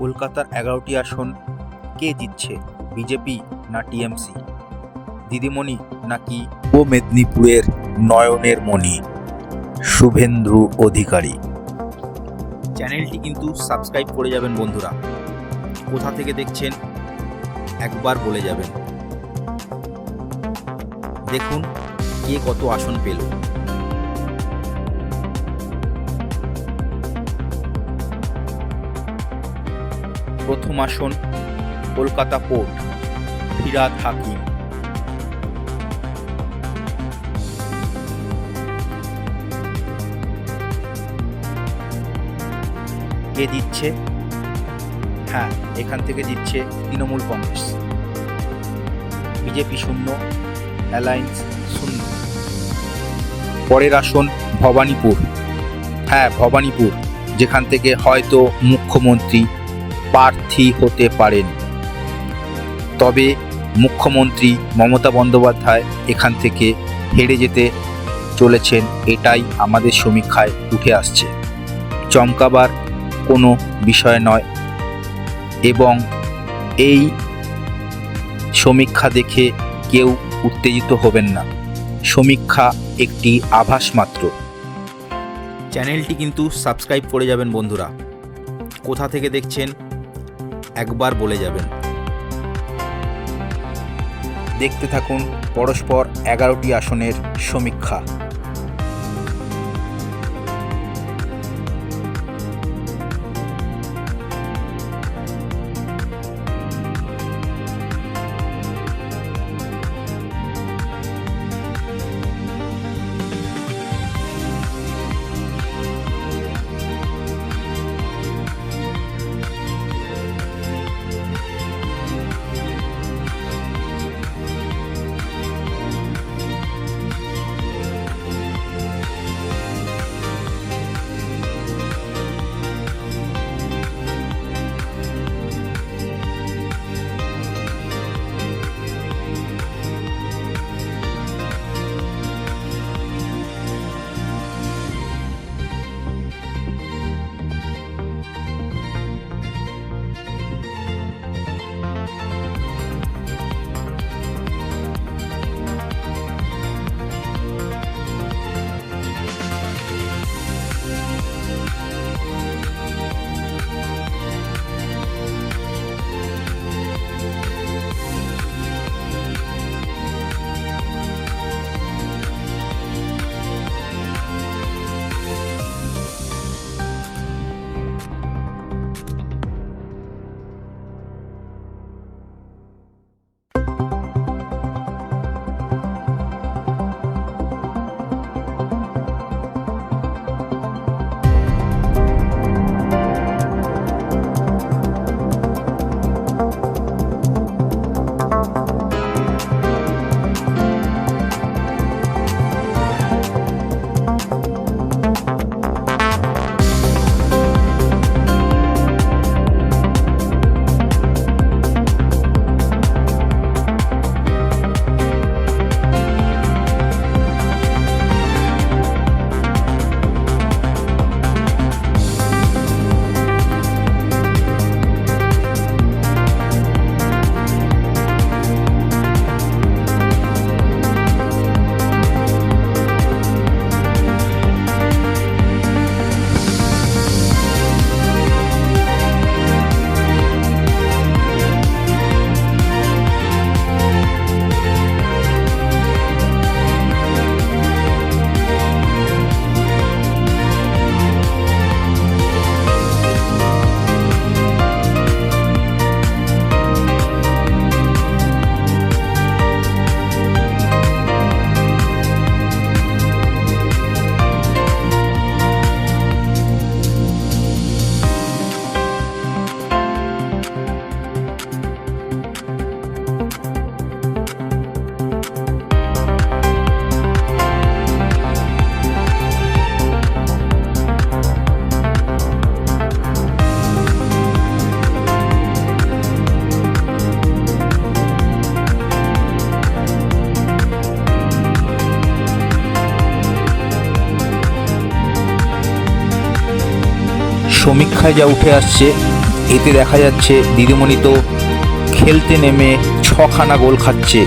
কলকাতার এগারোটি আসন কে জিতছে, বিজেপি না টিএমসি? দিদিমণি নাকি ও মেদিনীপুরের নয়নের মণি? শুভেন্দু অধিকারী। চ্যানেলটি কিন্তু সাবস্ক্রাইব করে যাবেন বন্ধুরা। কোথা থেকে দেখছেন, একবার বলে যাবেন। দেখুন কে কত আসন পেল। প্রথম আসন, কলকাতা পোর্ট, ফিরাদ হাকিম। কে দিচ্ছে? হ্যাঁ এখান থেকে দিচ্ছে তৃণমূল কংগ্রেস। বিজেপি শূন্য, অ্যালায়েন্স শূন্য। পরের আসন ভবানীপুর। হ্যাঁ ভবানীপুর, যেখান থেকে হয়তো মুখ্যমন্ত্রী প্রার্থী হতে পারেন। তবে মুখ্যমন্ত্রী মমতা বন্দ্যোপাধ্যায় এখান থেকে হেরে যেতে চলেছেন, এটাই আমাদের সমীক্ষায় উঠে আসছে। চমকাবার কোনো বিষয় নয় এবং এই সমীক্ষা দেখে কেউ উত্তেজিত হবেন না। সমীক্ষা একটি আভাস মাত্র। চ্যানেলটি কিন্তু সাবস্ক্রাইব করে যাবেন বন্ধুরা। কোথা থেকে দেখছেন একবার বলে যাবেন। দেখতে থাকুন পরস্পর এগারোটি আসনের সমীক্ষা। সমীক্ষায় যা উঠে আসছে এতে দেখা যাচ্ছে দিদিমণি তো খেলতে নেমে ছখানা গোল খাচ্ছে।